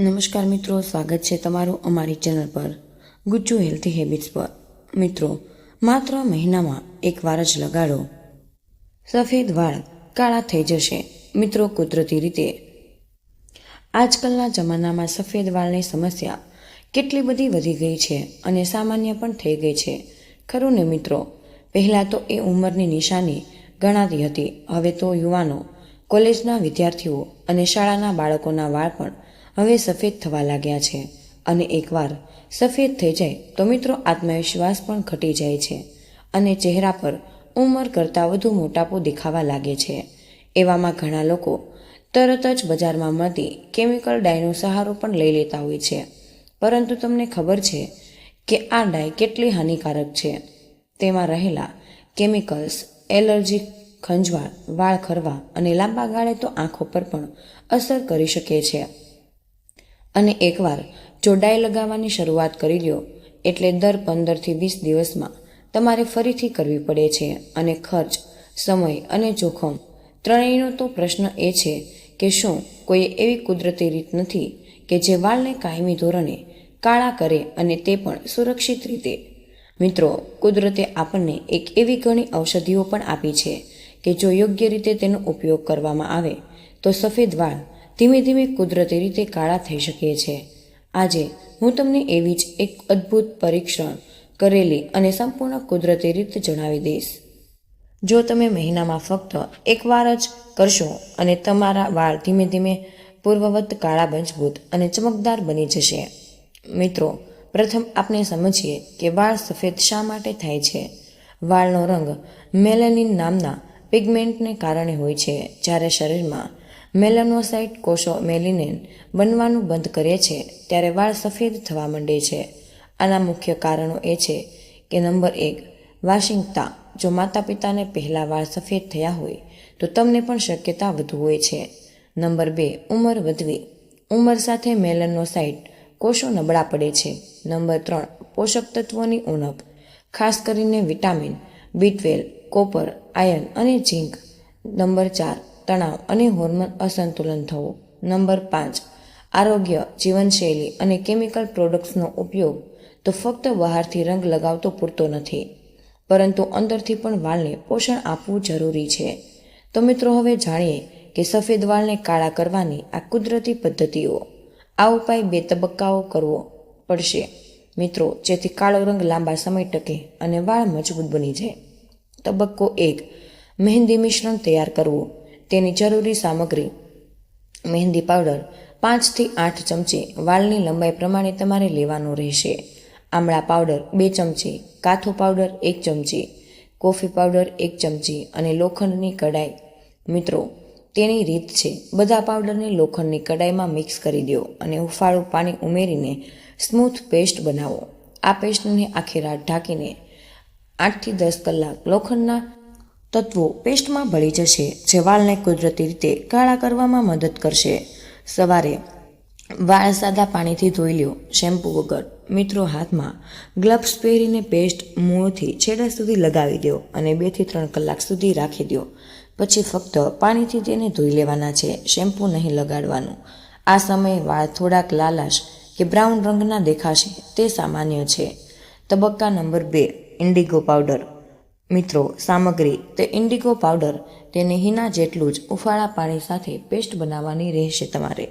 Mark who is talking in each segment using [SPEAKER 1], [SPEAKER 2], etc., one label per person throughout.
[SPEAKER 1] નમસ્કાર મિત્રો, સ્વાગત છે તમારું અમારી ચેનલ પર, ગુજ્જુ હેલ્થી હેબિટ્સ પર. મિત્રો, માત્ર મહિનામાં એકવાર જ લગાડો. સફેદ વાળ કાળા થઈ જશે. મિત્રો, કુદરતી રીતે. આજકાલના જમાનામાં સફેદ વાળની સમસ્યા કેટલી બધી વધી ગઈ છે અને સામાન્ય પણ થઈ ગઈ છે. ખરું ને મિત્રો? પહેલાં તો એ ઉંમરની નિશાની ગણાતી હતી. હવે તો યુવાનો, કોલેજના વિદ્યાર્થીઓ અને શાળાના બાળકોના વાળ પણ હવે સફેદ થવા લાગ્યા છે અને એકવાર સફેદ થઈ જાય તો મિત્રો આત્મવિશ્વાસ પણ ઘટી જાય છે અને ચહેરા પર ઉંમર કરતાં વધુ મોટાપો દેખાવા લાગે છે. એવામાં ઘણા લોકો તરત જ બજારમાં મળતી કેમિકલ ડાયનો સહારો પણ લઈ લેતા હોય છે. પરંતુ તમને ખબર છે કે આ ડાય કેટલી હાનિકારક છે. તેમાં રહેલા કેમિકલ્સ, એલર્જી, ખંજવાળ, વાળ ખરવા અને લાંબા ગાળે તો આંખો પર પણ અસર કરી શકે છે. અને એકવાર જોડાઈ લગાવવાની શરૂઆત કરી લ્યો એટલે દર પંદરથી વીસ દિવસમાં તમારે ફરીથી કરવી પડે છે અને ખર્ચ, સમય અને જોખમ. ત્રણેયનો તો પ્રશ્ન એ છે કે શું કોઈ એવી કુદરતી રીત નથી કે જે વાળને કાયમી ધોરણે કાળા કરે અને તે પણ સુરક્ષિત રીતે? મિત્રો, કુદરતે આપણને એક એવી ઘણી ઔષધિઓ પણ આપી છે કે જો યોગ્ય રીતે તેનો ઉપયોગ કરવામાં આવે, તો સફેદ વાળ ધીમે ધીમે કુદરતી રીતે કાળા થઈ શકે છે. આજે હું તમને એવી જ એક અદ્ભુત પરીક્ષણ કરેલી અને સંપૂર્ણ કુદરતી રીતે જણાવી દઈશ. જો તમે મહિનામાં ફક્ત એકવાર જ કરશો અને તમારા વાળ ધીમે ધીમે પૂર્વવત કાળા મજબૂત અને ચમકદાર બની જશે. મિત્રો, પ્રથમ આપણે સમજીએ કે વાળ સફેદ શા માટે થાય છે. વાળનો રંગ મેલેનિન નામના પિગમેન્ટને કારણે હોય છે. જ્યારે શરીરમાં મેલાનોસાઇટ કોષો મેલિનેન બનવાનું બંધ કરે છે, ત્યારે વાળ સફેદ થવા માંડે છે. આના મુખ્ય કારણો એ છે કે નંબર એક વાશિંગતા જો માતા પિતાને પહેલાં વાળ સફેદ થયા હોય, તો તમને પણ શક્યતા વધુ હોય છે. નંબર બે, ઉંમર વધવી. ઉંમર સાથે મેલનોસાઇટ કોષો નબળા પડે છે. નંબર ત્રણ, પોષક તત્વોની ઉણપ. ખાસ કરીને vitamin, B twelve, copper, iron અને ઝીંક. નંબર ચાર તણાવ અને હોર્મોન અસંતુલન થવું. નંબર પાંચ, આરોગ્ય, જીવનશૈલી અને કેમિકલ પ્રોડક્ટ્સનો ઉપયોગ. તો ફક્ત બહારથી રંગ લગાવતો પૂરતો નથી, પરંતુ અંદરથી પણ વાળને પોષણ આપવું જરૂરી છે. તો મિત્રો, હવે જાણીએ કે સફેદ વાળને કાળા કરવાની આ કુદરતી પદ્ધતિઓ. આ ઉપાય બે તબક્કાઓ કરવો પડશે. મિત્રો, જેથી કાળો રંગ લાંબા સમય ટકે અને વાળ મજબૂત બની જાય. તબક્કો એક, મહેંદી મિશ્રણ તૈયાર કરવું. તેની જરૂરી સામગ્રી, મહેંદી પાવડર, પાંચથી આઠ ચમચી વાળની લંબાઈ પ્રમાણે તમારે લેવાનો રહેશે. આમળા પાવડર બે ચમચી, કાથો પાવડર એક ચમચી, કોફી પાવડર એક ચમચી અને લોખંડની કડાઈ મિત્રો, તેની રીત છે. બધા પાવડરને લોખંડની કડાઈમાં મિક્સ કરી દો અને હુંફાળું પાણી ઉમેરીને સ્મૂથ પેસ્ટ બનાવો. આ પેસ્ટને આખી રાત ઢાંકીને આઠથી દસ કલાક લોખંડના તત્વો પેસ્ટમાં ભળી જશે. જે વાળને કુદરતી રીતે કાળા કરવામાં મદદ કરશે. સવારે વાળ સાદા પાણીથી ધોઈ લ્યો. શેમ્પૂ વગર. મિત્રો હાથમાં ગ્લવ્સ પહેરીને પેસ્ટ મૂળથી છેડા સુધી લગાવી દો અને બેથી ત્રણ કલાક સુધી રાખી દો. પછી ફક્ત પાણીથી તેને ધોઈ લેવાના છે. શેમ્પૂ નહીં લગાડવાનું. આ સમયે વાળ થોડાક લાલાશ કે બ્રાઉન રંગના દેખાશે તે સામાન્ય છે. તબક્કા નંબર બે, ઇન્ડિગો પાવડર. મિત્રો, સામગ્રી, તે ઇન્ડિગો પાવડર તેને હિના જેટલું જ ઉફાળા પાણી સાથે પેસ્ટ બનાવવાની રહેશે તમારે.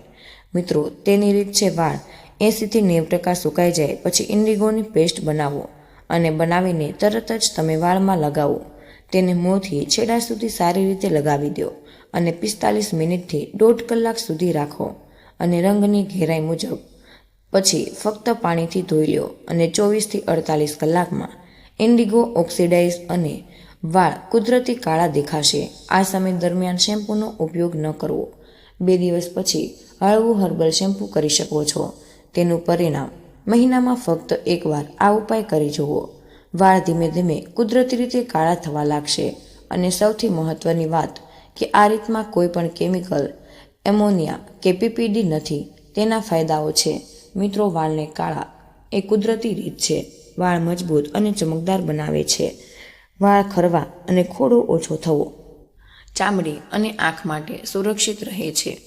[SPEAKER 1] મિત્રો, તેની રીત છે વાળ. એંસીથી નેવ ટકા સુકાઈ જાય, પછી ઇન્ડિગોની પેસ્ટ બનાવો અને બનાવીને તરત જ તમે વાળમાં લગાવો. તેને મોંથી છેડા સુધી સારી રીતે લગાવી દો અને પિસ્તાલીસ મિનિટથી દોઢ કલાક સુધી રાખો અને રંગની ઘેરાઈ મુજબ. પછી ફક્ત પાણીથી ધોઈ લો અને ચોવીસથી અડતાલીસ કલાકમાં ઇન્ડિગો ઓક્સિડાઇઝ અને વાળ કુદરતી કાળા દેખાશે. આ સમય દરમિયાન શેમ્પૂનો ઉપયોગ ન કરવો. બે દિવસ પછી હળવું હર્બલ શેમ્પૂ કરી શકો છો. તેનું પરિણામ, મહિનામાં ફક્ત એકવાર આ ઉપાય કરી જુઓ. વાળ ધીમે ધીમે કુદરતી રીતે કાળા થવા લાગશે. અને સૌથી મહત્વની વાત કે આ રીતમાં કોઈ પણ કેમિકલ, એમોનિયા કે પીપીડી નથી. તેના ફાયદાઓ છે. મિત્રો, વાળને કાળા એ કુદરતી રીત છે. વાળ મજબૂત અને ચમકદાર બનાવે છે. વાળ ખરવા અને ખોડો ઓછો થવો. ચામડી અને આંખ માટે સુરક્ષિત રહે છે.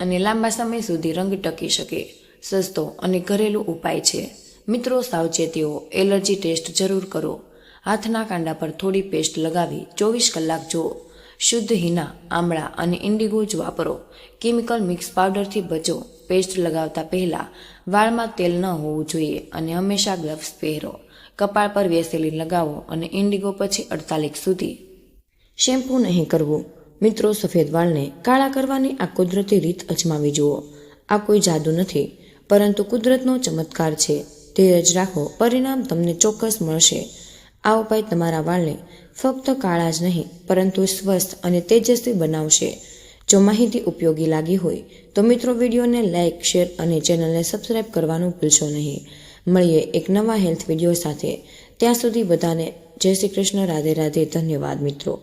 [SPEAKER 1] અને લાંબા સમય સુધી રંગ ટકી શકે. સસ્તો અને ઘરેલું ઉપાય છે. મિત્રો, સાવચેતીઓ, એલર્જી ટેસ્ટ જરૂર કરો. હાથના કાંડા પર થોડી પેસ્ટ લગાવી ચોવીસ કલાક જુઓ. શુદ્ધ હિના, આમળા અને ઇન્ડિગો જ વાપરો. કેમિકલ મિક્સ પાવડરથી બચો. પેસ્ટ લગાવતા પહેલાં વાળમાં તેલ ન હોવું જોઈએ અને હંમેશા ગ્લવ્સ પહેરો. કપાળ પર વેસેલીન લગાવો અને ઇન્ડિગો પછી અડતાલીસ સુધી. શેમ્પૂ નહીં કરવું. મિત્રો, સફેદ વાળને કાળા કરવાની આ કુદરતી રીત અજમાવી જુઓ. આ કોઈ જાદુ નથી, પરંતુ કુદરતનો ચમત્કાર છે. ધીરજ રાખો, પરિણામ તમને ચોક્કસ મળશે. આ ઉપાય તમારા વાળને ફક્ત કાળા જ નહીં, પરંતુ સ્વસ્થ અને તેજસ્વી બનાવશે. જો માહિતી ઉપયોગી લાગી હોય, તો મિત્રો વિડીયોને લાઇક શેર અને ચેનલને સબસ્ક્રાઇબ કરવાનું ભૂલશો નહીં. મળીએ એક નવા હેલ્થ વીડિયો સાથે. ત્યાં સુધી બધાને જય શ્રી કૃષ્ણ, રાધે રાધે. ધન્યવાદ મિત્રો.